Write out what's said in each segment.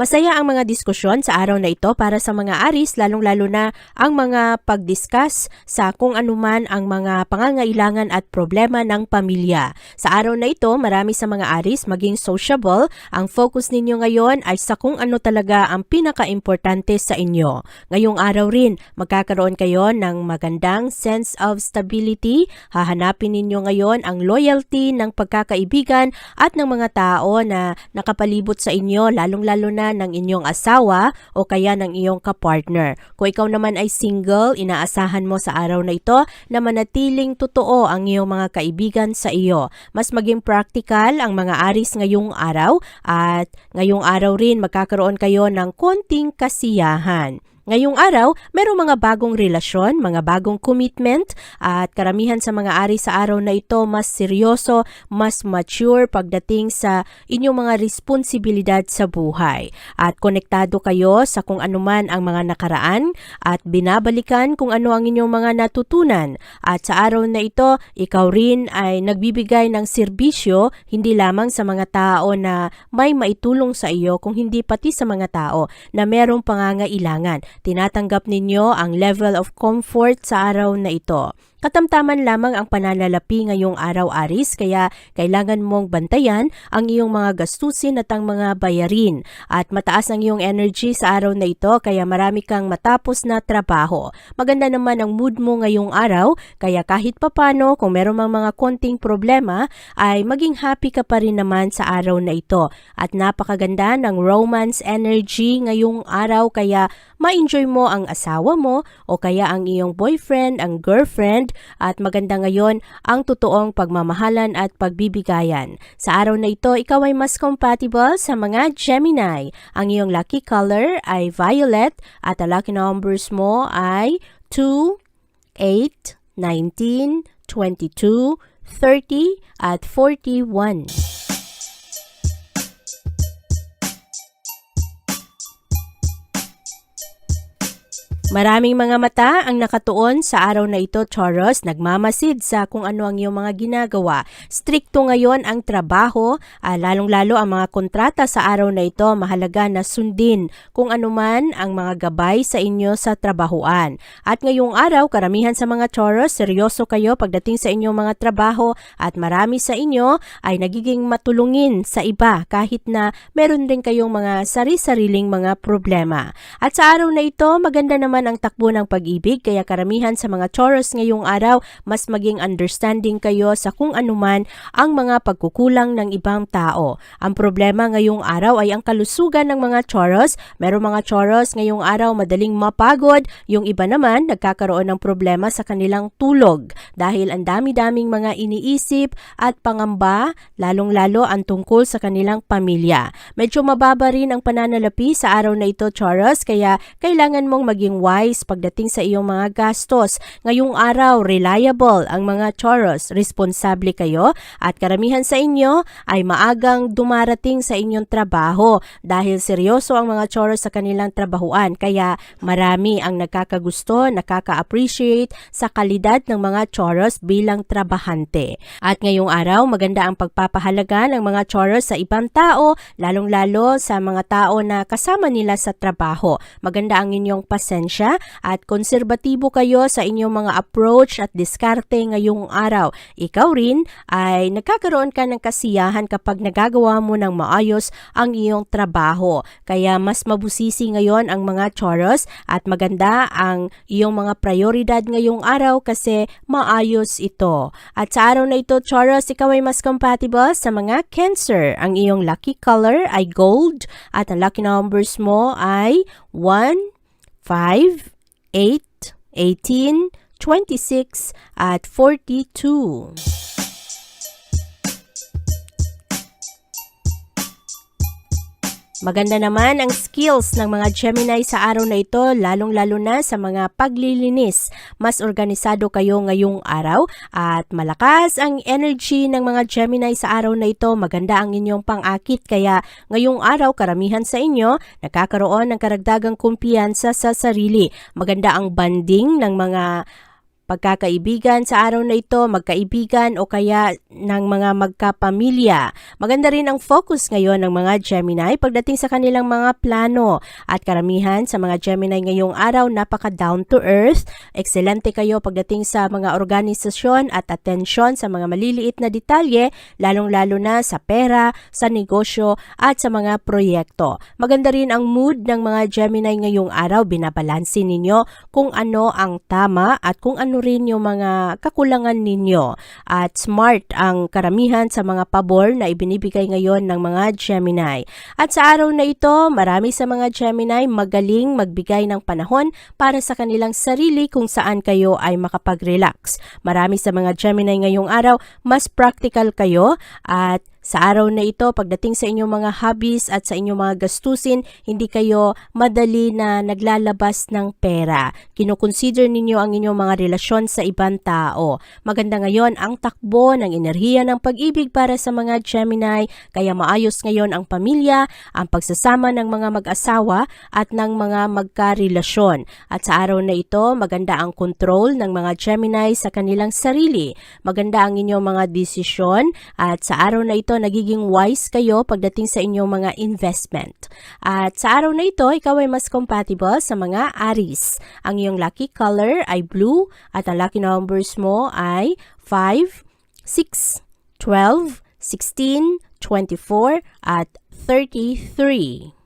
Masaya ang mga diskusyon sa araw na ito para sa mga aris lalong-lalo na ang mga pagdiscuss sa kung anuman ang mga pangangailangan at problema ng pamilya. Sa araw na ito, marami sa mga aris maging sociable. Ang focus ninyo ngayon ay sa kung ano talaga ang pinaka-importante sa inyo. Ngayong araw rin, magkakaroon kayo ng magandang sense of stability. Hahanapin ninyo ngayon ang loyalty ng pagkakaibigan at ng mga tao na nakapalibot sa inyo, lalong-lalo na ng inyong asawa o kaya ng iyong kapartner. Kung ikaw naman ay single, inaasahan mo sa araw na ito na manatiling totoo ang iyong mga kaibigan sa iyo. Mas maging practical ang mga aris ngayong araw at ngayong araw rin magkakaroon kayo ng konting kasiyahan. Ngayong araw, merong mga bagong relasyon, mga bagong commitment at karamihan sa mga ari sa araw na ito mas seryoso, mas mature pagdating sa inyong mga responsibilidad sa buhay. At konektado kayo sa kung anuman ang mga nakaraan at binabalikan kung ano ang inyong mga natutunan. At sa araw na ito, ikaw rin ay nagbibigay ng serbisyo hindi lamang sa mga tao na may maitulong sa iyo kung hindi pati sa mga tao na merong pangangailangan. Tinatanggap ninyo ang level of comfort sa araw na ito. Katamtaman lamang ang pananalapi ngayong araw aris kaya kailangan mong bantayan ang iyong mga gastusin at ang mga bayarin. At mataas ang iyong energy sa araw na ito kaya marami kang matapos na trabaho. Maganda naman ang mood mo ngayong araw kaya kahit papano kung meron mang mga konting problema ay maging happy ka pa rin naman sa araw na ito. At napakaganda ng romance energy ngayong araw kaya ma-enjoy mo ang asawa mo o kaya ang iyong boyfriend, ang girlfriend at maganda ngayon ang totoong pagmamahalan at pagbibigayan. Sa araw na ito, ikaw ay mas compatible sa mga Gemini. Ang iyong lucky color ay violet at ang lucky numbers mo ay 2, 8, 19, 22, 30 at 41. Maraming mga mata ang nakatuon sa araw na ito, Taurus, nagmamasid sa kung ano ang iyong mga ginagawa. Strikto ngayon ang trabaho, ah, lalong-lalo ang mga kontrata sa araw na ito, mahalaga na sundin kung anuman ang mga gabay sa inyo sa trabahuan. At ngayong araw, karamihan sa mga Taurus, seryoso kayo pagdating sa inyong mga trabaho at marami sa inyo ay nagiging matulungin sa iba kahit na meron rin kayong mga sari-sariling mga problema. At sa araw na ito, maganda naman ang takbo ng pag-ibig kaya karamihan sa mga Taurus ngayong araw mas maging understanding kayo sa kung anuman ang mga pagkukulang ng ibang tao. Ang problema ngayong araw ay ang kalusugan ng mga Taurus. Merong mga Taurus ngayong araw madaling mapagod, yung iba naman nagkakaroon ng problema sa kanilang tulog dahil ang dami-daming mga iniisip at pangamba, lalong-lalo ang tungkol sa kanilang pamilya. Medyo mababa rin ang pananalapi sa araw na ito, Taurus, kaya kailangan mong maging wise pagdating sa iyong mga gastos. Ngayong araw, reliable ang mga Taurus. Responsable kayo at karamihan sa inyo ay maagang dumarating sa inyong trabaho dahil seryoso ang mga Taurus sa kanilang trabahuan. Kaya marami ang nakakagusto, nakaka-appreciate sa kalidad ng mga Taurus bilang trabahante. At ngayong araw, maganda ang pagpapahalaga ng mga Taurus sa ibang tao, lalong-lalo sa mga tao na kasama nila sa trabaho. Maganda ang inyong pasensya pasensya at konserbatibo kayo sa inyong mga approach at diskarte ngayong araw. Ikaw rin ay nagkakaroon ka ng kasiyahan kapag nagagawa mo ng maayos ang iyong trabaho. Kaya mas mabusisi ngayon ang mga Taurus at maganda ang iyong mga prioridad ngayong araw kasi maayos ito. At sa araw na ito, Taurus, ikaw ay mas compatible sa mga Cancer. Ang iyong lucky color ay gold at ang lucky numbers mo ay 1, 5, 8, 18, 26 at 42. Maganda naman ang skills ng mga Gemini sa araw na ito, lalong-lalo na sa mga paglilinis. Mas organisado kayo ngayong araw at malakas ang energy ng mga Gemini sa araw na ito. Maganda ang inyong pang-akit kaya ngayong araw karamihan sa inyo nakakaroon ng karagdagang kumpiyansa sa sarili. Maganda ang banding ng mga pagkakaibigan sa araw na ito, magkaibigan o kaya ng mga magkapamilya. Maganda rin ang focus ngayon ng mga Gemini pagdating sa kanilang mga plano. At karamihan sa mga Gemini ngayong araw, napaka down to earth. Excelente kayo pagdating sa mga organisasyon at atensyon sa mga maliliit na detalye, lalong-lalo na sa pera, sa negosyo at sa mga proyekto. Maganda rin ang mood ng mga Gemini ngayong araw, binabalansin ninyo kung ano ang tama at kung ano rin yung mga kakulangan ninyo. At smart ang karamihan sa mga pabor na ibinibigay ngayon ng mga Gemini. At sa araw na ito, marami sa mga Gemini magaling magbigay ng panahon para sa kanilang sarili kung saan kayo ay makapag-relax. Marami sa mga Gemini ngayong araw, mas practical kayo at sa araw na ito, pagdating sa inyong mga hobbies at sa inyong mga gastusin, hindi kayo madali na naglalabas ng pera. Kinukonsider ninyo ang inyong mga relasyon sa ibang tao. Maganda ngayon ang takbo ng enerhiya ng pag-ibig para sa mga Gemini, kaya maayos ngayon ang pamilya, ang pagsasama ng mga mag-asawa at ng mga magkarelasyon. At sa araw na ito, maganda ang control ng mga Gemini sa kanilang sarili. Maganda ang inyong mga desisyon at sa araw na ito, nagiging wise kayo pagdating sa inyong mga investment. At sa araw na ito, ikaw ay mas compatible sa mga Aries. Ang iyong lucky color ay blue at ang lucky numbers mo ay 5, 6, 12, 16, 24 at 33.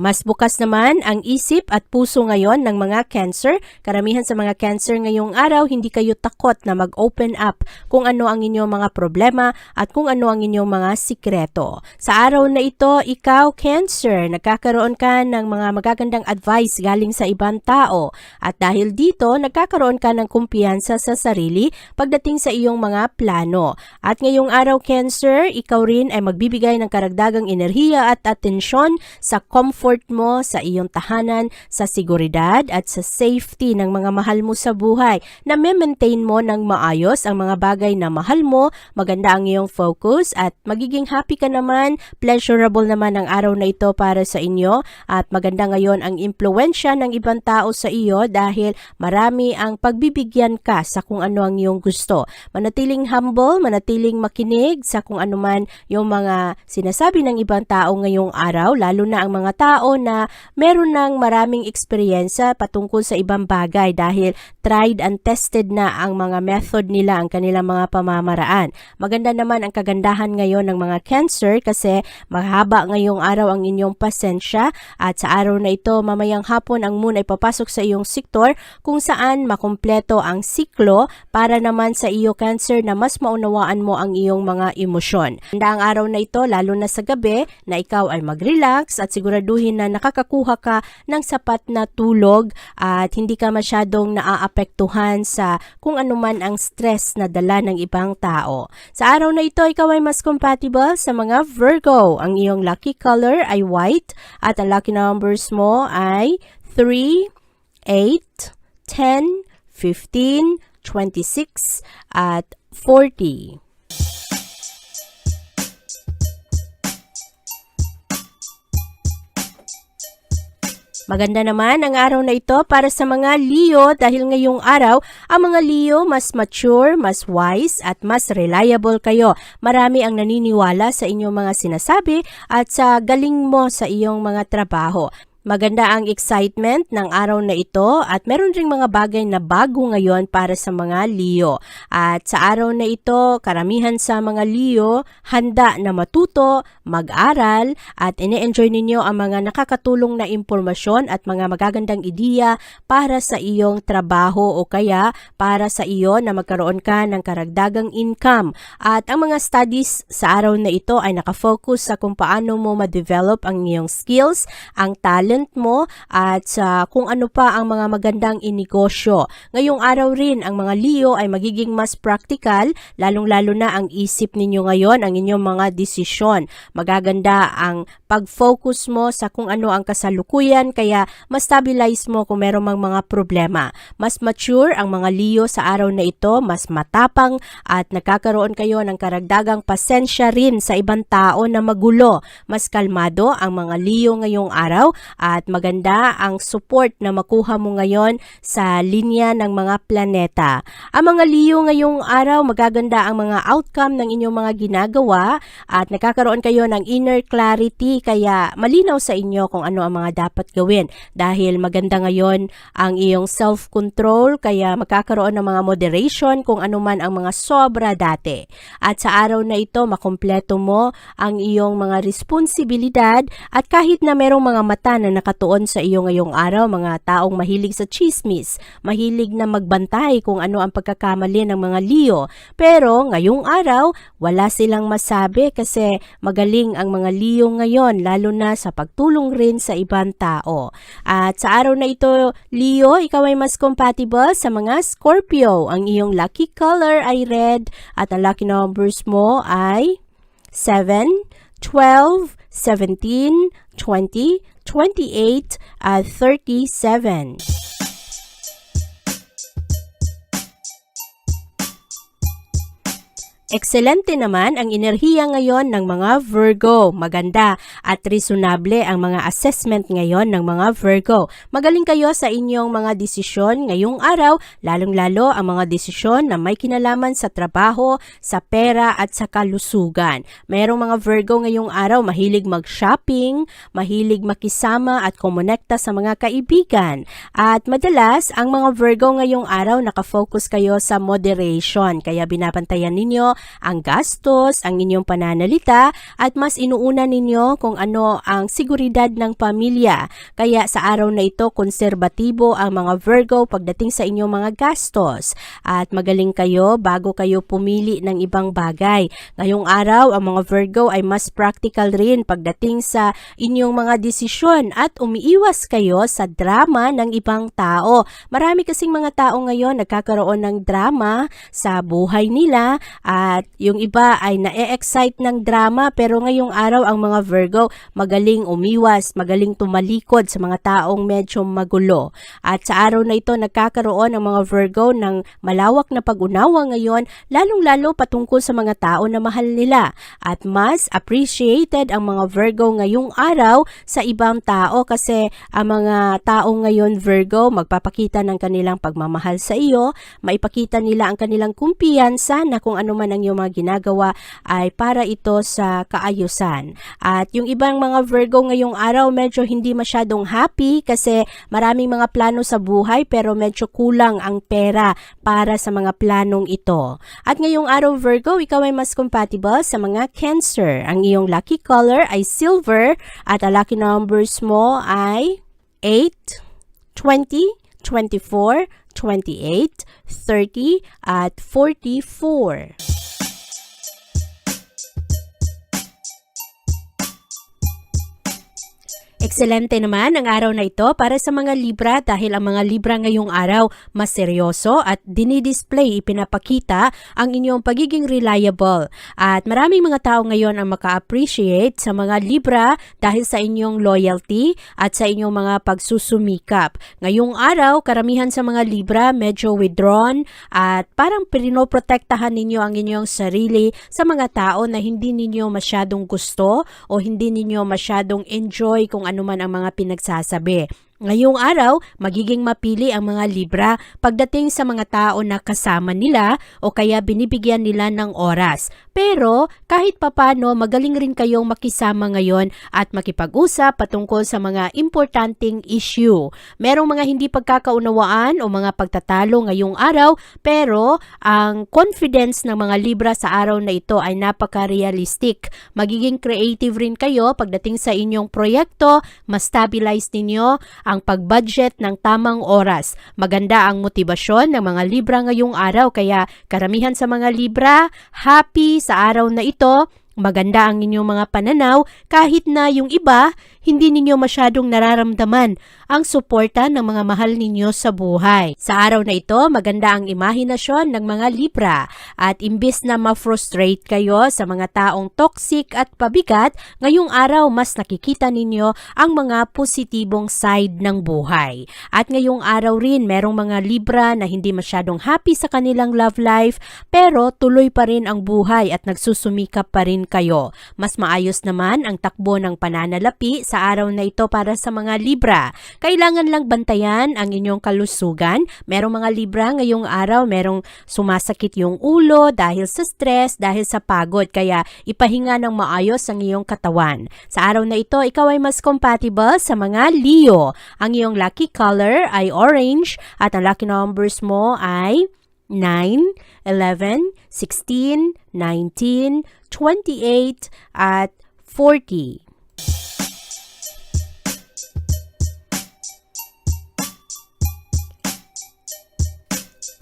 Mas bukas naman ang isip at puso ngayon ng mga cancer. Karamihan sa mga cancer ngayong araw, hindi kayo takot na mag-open up kung ano ang inyong mga problema at kung ano ang inyong mga sikreto. Sa araw na ito, ikaw cancer, nagkakaroon ka ng mga magagandang advice galing sa ibang tao. At dahil dito, nagkakaroon ka ng kumpiyansa sa sarili pagdating sa iyong mga plano. At ngayong araw cancer, ikaw rin ay magbibigay ng karagdagang enerhiya at atensyon sa comfort mo sa iyong tahanan, sa seguridad at sa safety ng mga mahal mo sa buhay na maintain mo ng maayos ang mga bagay na mahal mo, maganda ang iyong focus at magiging happy ka naman, pleasurable naman ang araw na ito para sa inyo at maganda ngayon ang impluensya ng ibang tao sa iyo dahil marami ang pagbibigyan ka sa kung ano ang iyong gusto. Manatiling humble, manatiling makinig sa kung ano man yung mga sinasabi ng ibang tao ngayong araw, lalo na ang mga tao na meron ng maraming eksperyensya patungkol sa ibang bagay dahil tried and tested na ang mga method nila, ang kanilang mga pamamaraan. Maganda naman ang kagandahan ngayon ng mga cancer kasi mahaba ngayong araw ang inyong pasensya at sa araw na ito mamayang hapon ang moon ay papasok sa iyong sektor kung saan makumpleto ang siklo para naman sa iyo cancer na mas maunawaan mo ang iyong mga emosyon. Handa ang araw na ito lalo na sa gabi na ikaw ay mag-relax at siguraduhin na nakakakuha ka ng sapat na tulog at hindi ka masyadong naaapektuhan sa kung anuman ang stress na dala ng ibang tao. Sa araw na ito, ikaw ay mas compatible sa mga Virgo. Ang iyong lucky color ay white at ang lucky numbers mo ay 3, 8, 10, 15, 26 at 40. Maganda naman ang araw na ito para sa mga Leo dahil ngayong araw ang mga Leo mas mature, mas wise at mas reliable kayo. Marami ang naniniwala sa inyong mga sinasabi at sa galing mo sa iyong mga trabaho. Maganda ang excitement ng araw na ito at meron ring mga bagay na bago ngayon para sa mga Leo. At sa araw na ito, karamihan sa mga Leo handa na matuto, mag-aral at ine-enjoy ninyo ang mga nakakatulong na impormasyon at mga magagandang ideya para sa iyong trabaho o kaya para sa iyo na magkaroon ka ng karagdagang income. At ang mga studies sa araw na ito ay nakafocus sa kung paano mo ma-develop ang iyong skills, ang talent mo at sa kung ano pa ang mga magandang inegosyo. Ngayong araw rin ang mga Leo ay magiging mas practical, lalong-lalo na ang isip ninyo ngayon, ang inyong mga desisyon. Magaganda ang pag-focus mo sa kung ano ang kasalukuyan kaya mas stabilize mo kung meron mang mga problema. Mas mature ang mga Leo sa araw na ito, mas matapang at nagkakaroon kayo ng karagdagang pasensya rin sa ibang tao na magulo. Mas kalmado ang mga Leo ngayong araw at maganda ang support na makuha mo ngayon sa linya ng mga planeta. Ang mga Leo ngayong araw, magaganda ang mga outcome ng inyong mga ginagawa at nakakaroon kayo ng inner clarity kaya malinaw sa inyo kung ano ang mga dapat gawin dahil maganda ngayon ang iyong self-control kaya magkakaroon ng mga moderation kung ano man ang mga sobra dati. At sa araw na ito, makumpleto mo ang iyong mga responsibilidad at kahit na merong mga mata na nakatuon sa iyo ngayong araw, mga taong mahilig sa chismis, mahilig na magbantay kung ano ang pagkakamali ng mga Leo. Pero ngayong araw, wala silang masabi kasi magaling ang mga Leo ngayon, lalo na sa pagtulong rin sa ibang tao. At sa araw na ito, Leo, ikaw ay mas compatible sa mga Scorpio. Ang iyong lucky color ay red at ang lucky numbers mo ay 7, 12, 17, 20, 28, at 37. Excelente naman ang enerhiya ngayon ng mga Virgo. Maganda at reasonable ang mga assessment ngayon ng mga Virgo. Magaling kayo sa inyong mga desisyon ngayong araw, lalong-lalo ang mga desisyon na may kinalaman sa trabaho, sa pera at sa kalusugan. Mayroong mga Virgo ngayong araw mahilig mag-shopping, mahilig makisama at kumonekta sa mga kaibigan. At madalas, ang mga Virgo ngayong araw nakafocus kayo sa moderation, kaya binabantayan ninyo ang gastos, ang inyong pananalita at mas inuuna ninyo kung ano ang seguridad ng pamilya. Kaya sa araw na ito, konserbatibo ang mga Virgo pagdating sa inyong mga gastos at magaling kayo bago kayo pumili ng ibang bagay. Ngayong araw, ang mga Virgo ay mas practical rin pagdating sa inyong mga desisyon at umiiwas kayo sa drama ng ibang tao. Marami kasing mga tao ngayon nagkakaroon ng drama sa buhay nila at yung iba ay na-excite ng drama pero ngayong araw ang mga Virgo magaling umiwas, magaling tumalikod sa mga taong medyo magulo. At sa araw na ito nagkakaroon ang mga Virgo ng malawak na pag-unawa ngayon lalong-lalo patungkol sa mga tao na mahal nila at mas appreciated ang mga Virgo ngayong araw sa ibang tao kasi ang mga tao ngayon Virgo magpapakita ng kanilang pagmamahal sa iyo, maipakita nila ang kanilang kumpiyansa na kung ano man ang iyong mga ginagawa ay para ito sa kaayusan. At yung ibang mga Virgo ngayong araw medyo hindi masyadong happy kasi maraming mga plano sa buhay pero medyo kulang ang pera para sa mga planong ito. At ngayong araw Virgo, ikaw ay mas compatible sa mga Cancer. Ang iyong lucky color ay silver at ang lucky numbers mo ay 8, 20, 24, 28, 30 at 44. Excelente naman ang araw na ito para sa mga Libra dahil ang mga Libra ngayong araw mas seryoso at dinidisplay, ipinapakita ang inyong pagiging reliable. At maraming mga tao ngayon ang maka-appreciate sa mga Libra dahil sa inyong loyalty at sa inyong mga pagsusumikap. Ngayong araw, karamihan sa mga Libra medyo withdrawn at parang pinoprotektahan ninyo ang inyong sarili sa mga tao na hindi ninyo masyadong gusto o hindi ninyo masyadong enjoy kung ano man ang mga pinagsasabi. Ngayong araw, magiging mapili ang mga Libra pagdating sa mga tao na kasama nila o kaya binibigyan nila ng oras. Pero kahit papano, magaling rin kayong makisama ngayon at makipag-usap patungkol sa mga importanteng issue. Merong mga hindi pagkakaunawaan o mga pagtatalo ngayong araw pero ang confidence ng mga Libra sa araw na ito ay napaka-realistic. Magiging creative rin kayo pagdating sa inyong proyekto, mas stabilize ninyo ang pag-budget ng tamang oras. Maganda ang motibasyon ng mga Libra ngayong araw kaya karamihan sa mga Libra happy sa araw na ito. Maganda ang inyong mga pananaw kahit na yung iba hindi ninyo masyadong nararamdaman ang suporta ng mga mahal ninyo sa buhay. Sa araw na ito, maganda ang imahinasyon ng mga Libra at imbis na ma-frustrate kayo sa mga taong toxic at pabigat, ngayong araw mas nakikita ninyo ang mga positibong side ng buhay. At ngayong araw rin, merong mga Libra na hindi masyadong happy sa kanilang love life pero tuloy pa rin ang buhay at nagsusumikap pa rin kayo. Mas maayos naman ang takbo ng pananalapi sa araw na ito para sa mga Libra. Kailangan lang bantayan ang inyong kalusugan. Merong mga Libra ngayong araw, merong sumasakit yung ulo dahil sa stress, dahil sa pagod. Kaya ipahinga ng maayos ang iyong katawan. Sa araw na ito, ikaw ay mas compatible sa mga Leo. Ang iyong lucky color ay orange at ang lucky numbers mo ay 9, 11, 16, 19, 28, at 40.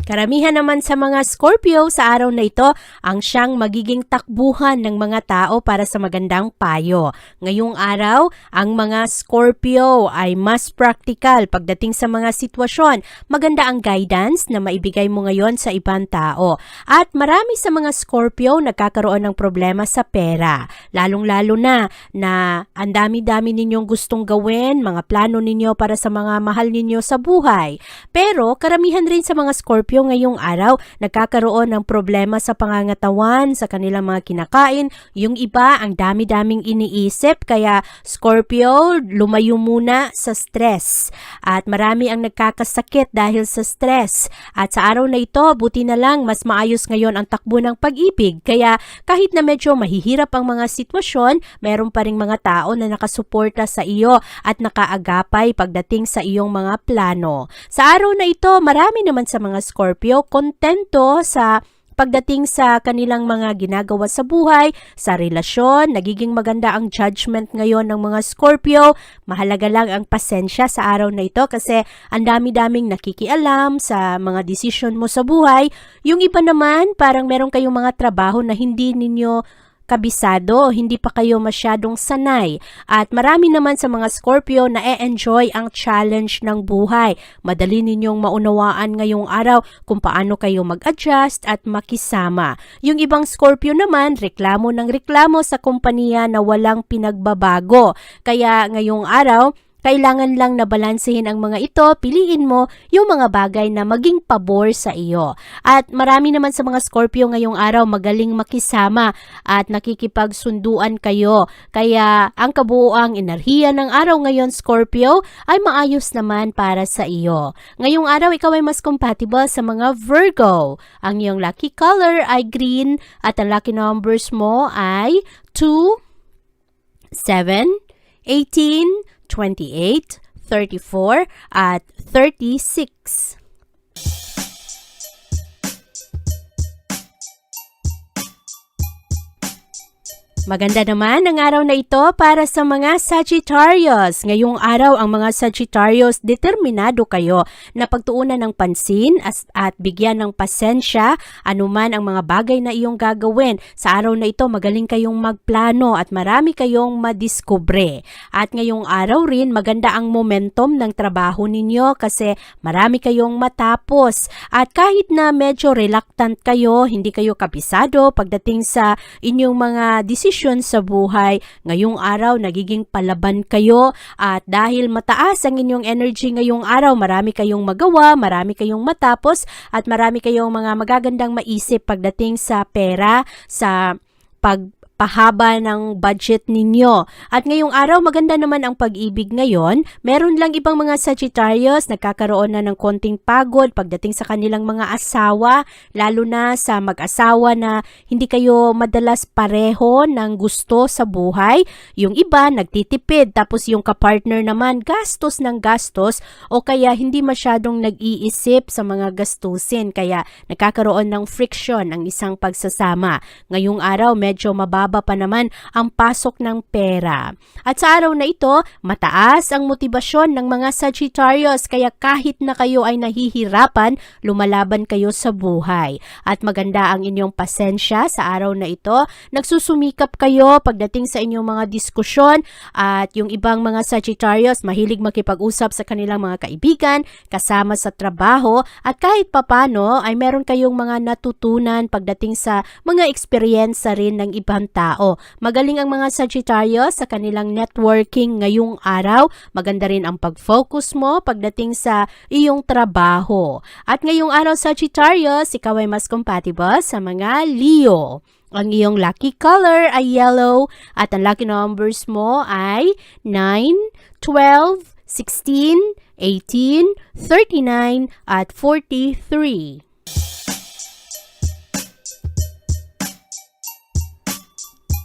Karamihan naman sa mga Scorpio sa araw na ito ang siyang magiging takbuhan ng mga tao para sa magandang payo. Ngayong araw, ang mga Scorpio ay mas practical pagdating sa mga sitwasyon. Maganda ang guidance na maibigay mo ngayon sa ibang tao. At marami sa mga Scorpio nagkakaroon ng problema sa pera. Lalong-lalo na na ang dami-dami ninyong gustong gawin, mga plano ninyo para sa mga mahal ninyo sa buhay. Pero karamihan rin sa mga Scorpio ngayong araw nagkakaroon ng problema sa pangangatawan, sa kanilang mga kinakain. Yung iba, ang dami-daming iniisip. Kaya Scorpio, lumayo muna sa stress. At marami ang nagkakasakit dahil sa stress. At sa araw na ito, buti na lang mas maayos ngayon ang takbo ng pag-ibig. Kaya kahit na medyo mahihirap ang mga sitwasyon, meron pa ring mga tao na nakasuporta sa iyo at nakaagapay pagdating sa iyong mga plano. Sa araw na ito, marami naman sa mga Scorpio kontento sa pagdating sa kanilang mga ginagawa sa buhay, sa relasyon, nagiging maganda ang judgment ngayon ng mga Scorpio. Mahalaga lang ang pasensya sa araw na ito kasi ang dami-daming nakikialam sa mga desisyon mo sa buhay. Yung iba naman, parang meron kayong mga trabaho na hindi ninyo kabisado, hindi pa kayo masyadong sanay. At marami naman sa mga Scorpio na e-enjoy ang challenge ng buhay. Madali ninyong maunawaan ngayong araw kung paano kayo mag-adjust at makisama. Yung ibang Scorpio naman, reklamo ng reklamo sa kumpanya na walang pinagbabago. Kaya ngayong araw, kailangan lang na balansehin ang mga ito, piliin mo yung mga bagay na maging pabor sa iyo. At marami naman sa mga Scorpio ngayong araw magaling makisama at nakikipagsunduan kayo. Kaya ang kabuoang enerhiya ng araw ngayon Scorpio ay maayos naman para sa iyo. Ngayong araw ikaw ay mas compatible sa mga Virgo. Ang iyong lucky color ay green at ang lucky numbers mo ay 2, 7, 18, 28, 34, at 36. Maganda naman ang araw na ito para sa mga Sagittarius. Ngayong araw ang mga Sagittarius determinado kayo na pagtuunan ng pansin at bigyan ng pasensya anuman ang mga bagay na iyong gagawin. Sa araw na ito magaling kayong magplano at marami kayong madiskubre. At ngayong araw rin maganda ang momentum ng trabaho ninyo kasi marami kayong matapos. At kahit na medyo reluctant kayo, hindi kayo kabisado pagdating sa inyong mga desisyon sa buhay, ngayong araw nagiging palaban kayo. At dahil mataas ang inyong energy ngayong araw, marami kayong magawa, marami kayong matapos at marami kayong mga magagandang maisip pagdating sa pera, sa pag pahaba ng budget ninyo. At ngayong araw, maganda naman ang pag-ibig ngayon. Meron lang ibang mga Sagittarius, nagkakaroon na ng konting pagod pagdating sa kanilang mga asawa, lalo na sa mag-asawa na hindi kayo madalas pareho ng gusto sa buhay. Yung iba, nagtitipid, tapos yung kapartner naman, gastos ng gastos, o kaya hindi masyadong nag-iisip sa mga gastusin, kaya nagkakaroon ng friction ang isang pagsasama. Ngayong araw, medyo mababa pa naman ang pasok ng pera. At sa araw na ito, mataas ang motibasyon ng mga Sagittarius kaya kahit na kayo ay nahihirapan, lumalaban kayo sa buhay. At maganda ang inyong pasensya sa araw na ito. Nagsusumikap kayo pagdating sa inyong mga diskusyon at yung ibang mga Sagittarius mahilig makipag-usap sa kanilang mga kaibigan, kasama sa trabaho at kahit papano ay meron kayong mga natutunan pagdating sa mga eksperyensa rin ng ibang tao. Magaling ang mga Sagittarius sa kanilang networking ngayong araw. Maganda rin ang pag-focus mo pagdating sa iyong trabaho. At ngayong araw Sagittarius, ikaw ay mas compatible sa mga Leo. Ang iyong lucky color ay yellow at ang lucky numbers mo ay 9, 12, 16, 18, 39 at 43.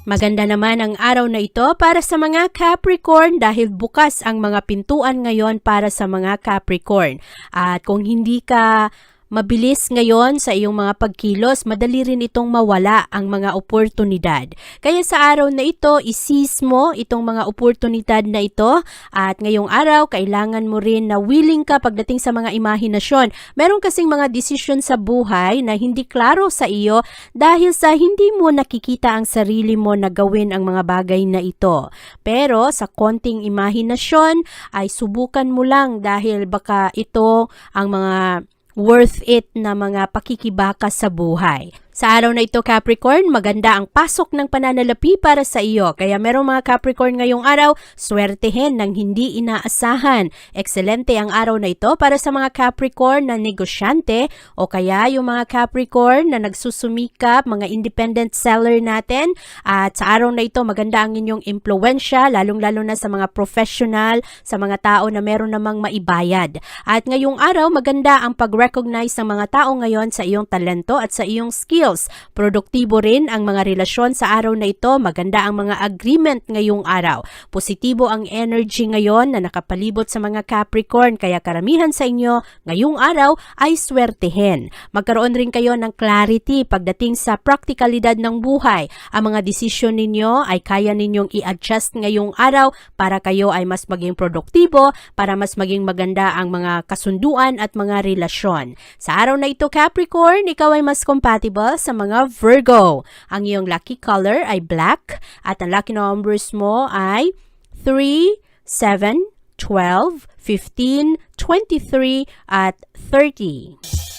Maganda naman ang araw na ito para sa mga Capricorn dahil bukas ang mga pintuan ngayon para sa mga Capricorn. At kung hindi ka mabilis ngayon sa iyong mga pagkilos, madali rin itong mawala ang mga oportunidad. Kaya sa araw na ito, isis mo itong mga oportunidad na ito at ngayong araw, kailangan mo rin na willing ka pagdating sa mga imahinasyon. Meron kasing mga desisyon sa buhay na hindi klaro sa iyo dahil sa hindi mo nakikita ang sarili mo na gawin ang mga bagay na ito. Pero sa konting imahinasyon ay subukan mo lang dahil baka ito ang mga worth it na mga pakikibaka sa buhay. Sa araw na ito Capricorn, maganda ang pasok ng pananalapi para sa iyo. Kaya merong mga Capricorn ngayong araw, swertehin ng hindi inaasahan. Excelente ang araw na ito para sa mga Capricorn na negosyante o kaya yung mga Capricorn na nagsusumikap, mga independent seller natin. At sa araw na ito, maganda ang inyong impluensya, lalong-lalo na sa mga professional, sa mga tao na meron namang maibayad. At ngayong araw, maganda ang pag-recognize ng mga tao ngayon sa iyong talento at sa iyong skills. Produktibo rin ang mga relasyon sa araw na ito. Maganda ang mga agreement ngayong araw. Positibo ang energy ngayon na nakapalibot sa mga Capricorn kaya karamihan sa inyo ngayong araw ay swertehin. Magkaroon rin kayo ng clarity pagdating sa praktikalidad ng buhay. Ang mga desisyon ninyo ay kaya ninyong i-adjust ngayong araw para kayo ay mas maging produktibo, para mas maging maganda ang mga kasunduan at mga relasyon. Sa araw na ito Capricorn, ikaw ay mas compatible sa mga Virgo. Ang iyong lucky color ay black at ang lucky numbers mo ay 3, 7, 12, 15, 23 at 30.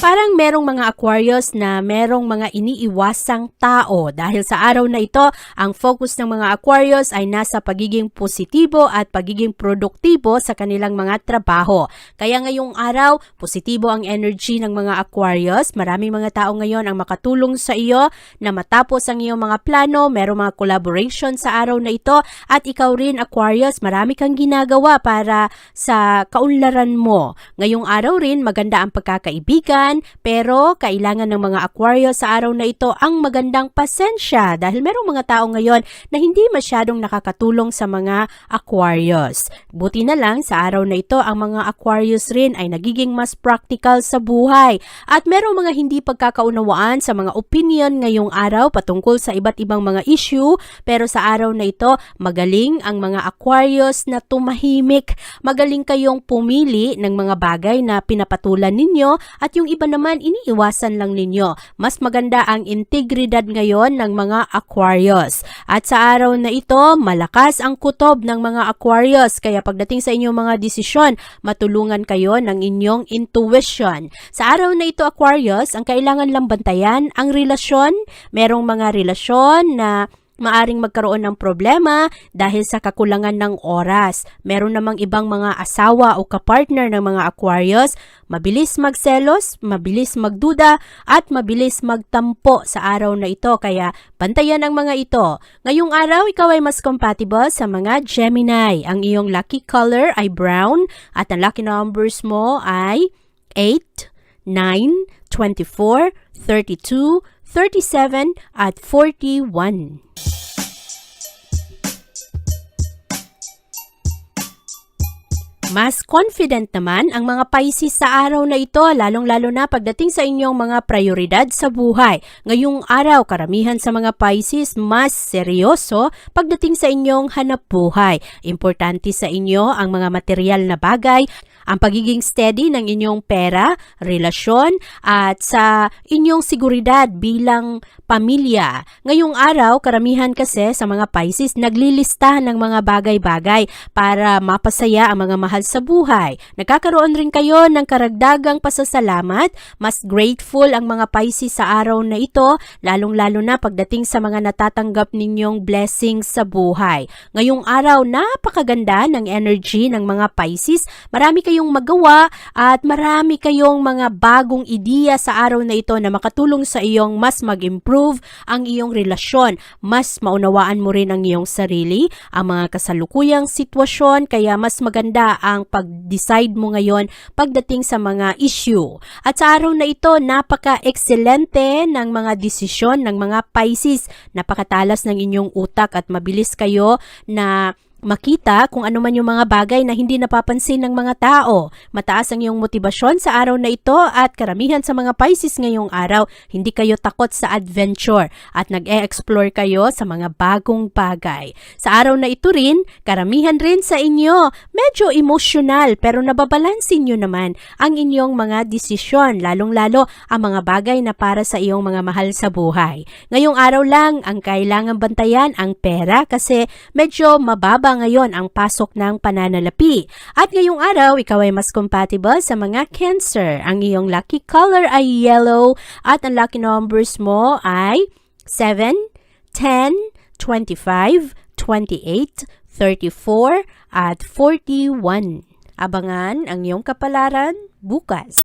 Parang merong mga Aquarius na merong mga iniiwasang tao dahil sa araw na ito, ang focus ng mga Aquarius ay nasa pagiging positibo at pagiging produktibo sa kanilang mga trabaho. Kaya ngayong araw, positibo ang energy ng mga Aquarius. Maraming mga tao ngayon ang makatulong sa iyo na matapos ang iyong mga plano, merong mga collaboration sa araw na ito at ikaw rin Aquarius, marami kang ginagawa para sa kaunlaran mo. Ngayong araw rin, maganda ang pagkakaibigan, pero kailangan ng mga Aquarius sa araw na ito ang magandang pasensya dahil merong mga tao ngayon na hindi masyadong nakakatulong sa mga Aquarius. Buti na lang sa araw na ito ang mga Aquarius rin ay nagiging mas practical sa buhay at merong mga hindi pagkakaunawaan sa mga opinion ngayong araw patungkol sa iba't ibang mga issue pero sa araw na ito magaling ang mga Aquarius na tumahimik. Magaling kayong pumili ng mga bagay na pinapatulan ninyo at yung iba naman iniiwasan lang ninyo. Mas maganda ang integridad ngayon ng mga Aquarius. At sa araw na ito, malakas ang kutob ng mga Aquarius kaya pagdating sa inyong mga desisyon, matulungan kayo ng inyong intuition. Sa araw na ito Aquarius, ang kailangan lang bantayan ang relasyon. Merong mga relasyon na maaring magkaroon ng problema dahil sa kakulangan ng oras. Meron namang ibang mga asawa o kapartner ng mga Aquarius, mabilis magselos, mabilis magduda, at mabilis magtampo sa araw na ito. Kaya bantayan ang mga ito. Ngayong araw, ikaw ay mas compatible sa mga Gemini. Ang iyong lucky color ay brown at ang lucky numbers mo ay 8, 9, 24, 32, 37 at 41. Mas confident naman ang mga Pisces sa araw na ito, lalong-lalo na pagdating sa inyong mga prioridad sa buhay. Ngayong araw, karamihan sa mga Pisces mas seryoso pagdating sa inyong hanap buhay. Importante sa inyo ang mga material na bagay, ang pagiging steady ng inyong pera, relasyon, at sa inyong seguridad bilang pamilya. Ngayong araw, karamihan kasi sa mga Pisces naglilista ng mga bagay-bagay para mapasaya ang mga mahal sa buhay. Nagkakaroon rin kayo ng karagdagang pasasalamat, mas grateful ang mga Pisces sa araw na ito, lalong-lalo na pagdating sa mga natatanggap ninyong blessings sa buhay. Ngayong araw, napakaganda ng energy ng mga Pisces. Marami kayong magawa at marami kayong mga bagong ideya sa araw na ito na makatulong sa iyong mas mag-improve ang iyong relasyon. Mas maunawaan mo rin ang iyong sarili, ang mga kasalukuyang sitwasyon, kaya mas maganda ang pag-decide mo ngayon pagdating sa mga issue. At sa araw na ito, napaka-excelente ng mga desisyon ng mga Pisces. Napakatalas ng inyong utak at mabilis kayo na makita kung ano man yung mga bagay na hindi napapansin ng mga tao. Mataas ang iyong motibasyon sa araw na ito at karamihan sa mga Pisces ngayong araw, hindi kayo takot sa adventure at nag-e-explore kayo sa mga bagong bagay. Sa araw na ito rin, karamihan rin sa inyo, medyo emosyonal pero nababalansin nyo naman ang inyong mga desisyon, lalong-lalo ang mga bagay na para sa iyong mga mahal sa buhay. Ngayong araw lang, ang kailangan bantayan ang pera kasi medyo mababa ngayon ang pasok ng pananalapi. At ngayong araw, ikaw ay mas compatible sa mga cancer. Ang iyong lucky color ay yellow at ang lucky numbers mo ay 7, 10, 25, 28, 34 at 41. Abangan ang iyong kapalaran bukas.